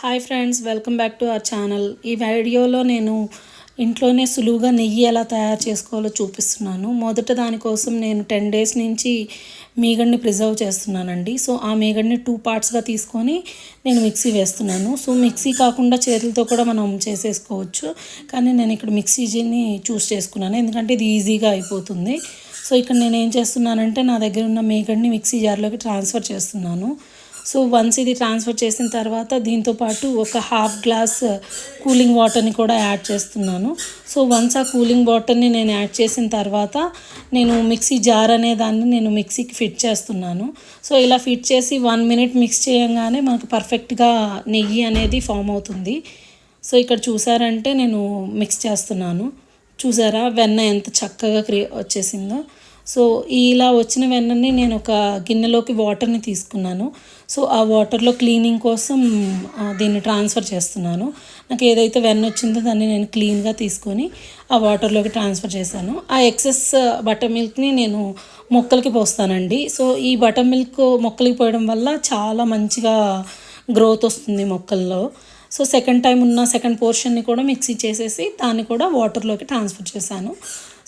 Hi friends welcome back to our channel. ఈ వీడియోలో నేను ఇంట్లోనే సులువుగా నెయ్యి ఎలా తయారు చేసుకోవాలో చూపిస్తున్నాను. మొదట దానికోసం నేను టెన్ డేస్ నుంచి మీగడ్ని ప్రిజర్వ్ చేస్తున్నానండి. సో ఆ మీగడ్ని టూ పార్ట్స్గా తీసుకొని నేను మిక్సీ వేస్తున్నాను. సో మిక్సీ కాకుండా చేతులతో కూడా మనం చేసేసుకోవచ్చు. కానీ నేను ఇక్కడ మిక్సీని చూస్ చేసుకున్నాను. ఎందుకంటే ఇది ఈజీగా అయిపోతుంది. సో ఇక్కడ నేను ఏం చేస్తున్నానంటే నా దగ్గర ఉన్న మేగడ్ని మిక్సీ జార్లోకి ట్రాన్స్ఫర్ చేస్తున్నాను. సో వన్స్ ఇది ట్రాన్స్ఫర్ చేసిన తర్వాత దీంతో పాటు ఒక హాఫ్ గ్లాస్ కూలింగ్ వాటర్ని కూడా యాడ్ చేస్తున్నాను. సో వన్స్ ఆ కూలింగ్ వాటర్ని నేను యాడ్ చేసిన తర్వాత నేను మిక్సీ జార్ అనే దాన్ని నేను మిక్సీకి ఫిట్ చేస్తున్నాను. సో ఇలా ఫిట్ చేసి వన్ మినిట్ మిక్స్ చేయగానే మనకు పర్ఫెక్ట్గా నెయ్యి అనేది ఫామ్ అవుతుంది. సో ఇక్కడ చూసారంటే నేను మిక్స్ చేస్తున్నాను. చూసారా వెన్న ఎంత చక్కగా క్రియ వచ్చేసిందో. సో ఇలా వచ్చిన వెన్నని నేను ఒక గిన్నెలోకి వాటర్ని తీసుకున్నాను. సో ఆ వాటర్లో క్లీనింగ్ కోసం దీన్ని ట్రాన్స్ఫర్ చేస్తున్నాను. నాకు ఏదైతే వెన్న వచ్చిందో దాన్ని నేను క్లీన్గా తీసుకొని ఆ వాటర్లోకి ట్రాన్స్ఫర్ చేశాను. ఆ ఎక్సెస్ బటర్ మిల్క్ని నేను మొక్కలకి పోస్తానండి. సో ఈ బటర్ మిల్క్ మొక్కలకి పోయడం వల్ల చాలా మంచిగా గ్రోత్ వస్తుంది మొక్కల్లో. సో సెకండ్ టైం ఉన్న సెకండ్ పోర్షన్ని కూడా మిక్సీ చేసేసి దాన్ని కూడా వాటర్లోకి ట్రాన్స్ఫర్ చేశాను.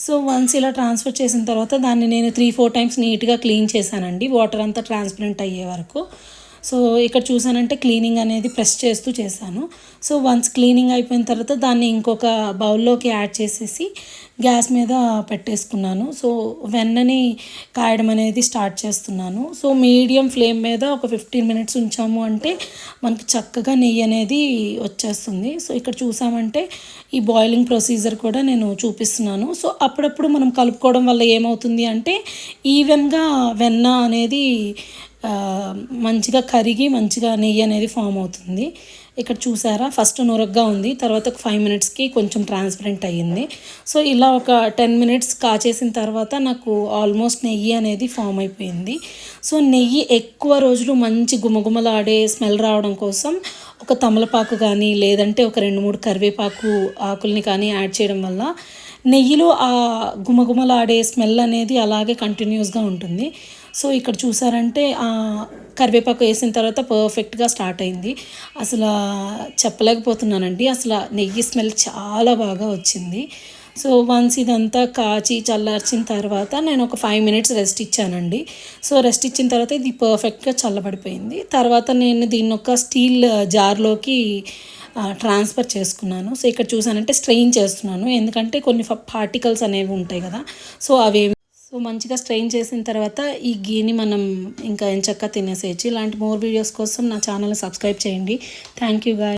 సో వన్స్ ఇలా ట్రాన్స్ఫర్ చేసిన తర్వాత దాన్ని నేను త్రీ ఫోర్ టైమ్స్ నీట్గా క్లీన్ చేశానండి. వాటర్ అంతా ట్రాన్స్పరెంట్ అయ్యే వరకు. సో ఇక్కడ చూసానంటే క్లీనింగ్ అనేది ప్రెస్ చేస్తూ చేశాను. సో వన్స్ క్లీనింగ్ అయిపోయిన తర్వాత దాన్ని ఇంకొక బౌల్లోకి యాడ్ చేసేసి గ్యాస్ మీద పెట్టేసుకున్నాను. సో వెన్నని కాయడం అనేది స్టార్ట్ చేస్తున్నాను. సో మీడియం ఫ్లేమ్ మీద ఒక ఫిఫ్టీన్ మినిట్స్ ఉంచాము అంటే మనకి చక్కగా నెయ్యి అనేది వచ్చేస్తుంది. సో ఇక్కడ చూసామంటే ఈ బాయిలింగ్ ప్రొసీజర్ కూడా నేను చూపిస్తున్నాను. సో అప్పుడప్పుడు మనం కలుపుకోవడం వల్ల ఏమవుతుంది అంటే ఈవెన్గా వెన్న అనేది మంచిగా కరిగి మంచిగా నెయ్యి అనేది ఫామ్ అవుతుంది. ఇక్కడ చూసారా? ఫస్ట్ నురగ్గా ఉంది. తర్వాత ఒక ఫైవ్ మినిట్స్కి కొంచెం ట్రాన్స్పరెంట్ అయ్యింది. సో ఇలా ఒక టెన్ మినిట్స్ కాచేసిన తర్వాత నాకు ఆల్మోస్ట్ నెయ్యి అనేది ఫామ్ అయిపోయింది. సో నెయ్యి ఎక్కువ రోజులు మంచి గుమగుమలాడే స్మెల్ రావడం కోసం ఒక తమలపాకు కానీ లేదంటే ఒక రెండు మూడు కరివేపాకు ఆకుల్ని కానీ యాడ్ చేయడం వల్ల నెయ్యిలో ఆ గుమగుమలాడే స్మెల్ అనేది అలాగే కంటిన్యూస్గా ఉంటుంది. సో ఇక్కడ చూసారంటే కరివేపాకు వేసిన తర్వాత పర్ఫెక్ట్గా స్టార్ట్ అయింది. అసలు చెప్పలేకపోతున్నానండి. అసలు నెయ్యి స్మెల్ చాలా బాగా వచ్చింది. సో వన్స్ ఇదంతా కాచి చల్లార్చిన తర్వాత నేను ఒక ఫైవ్ మినిట్స్ రెస్ట్ ఇచ్చానండి. సో రెస్ట్ ఇచ్చిన తర్వాత ఇది పర్ఫెక్ట్గా చల్లబడిపోయింది. తర్వాత నేను దీన్ని ఒక స్టీల్ జార్లోకి ట్రాన్స్ఫర్ చేసుకున్నాను. సో ఇక్కడ చూసానంటే స్ట్రెయిన్ చేస్తున్నాను. ఎందుకంటే కొన్ని పార్టికల్స్ అనేవి ఉంటాయి కదా. సో అవి సో మంచిగా స్ట్రెయిన్ చేసిన తర్వాత ఈ గీని మనం ఇంకా ఎంచక్క తినేసేయచ్చు. ఇలాంటి మోర్ వీడియోస్ కోసం నా ఛానల్ సబ్స్క్రైబ్ చేయండి. Thank you guy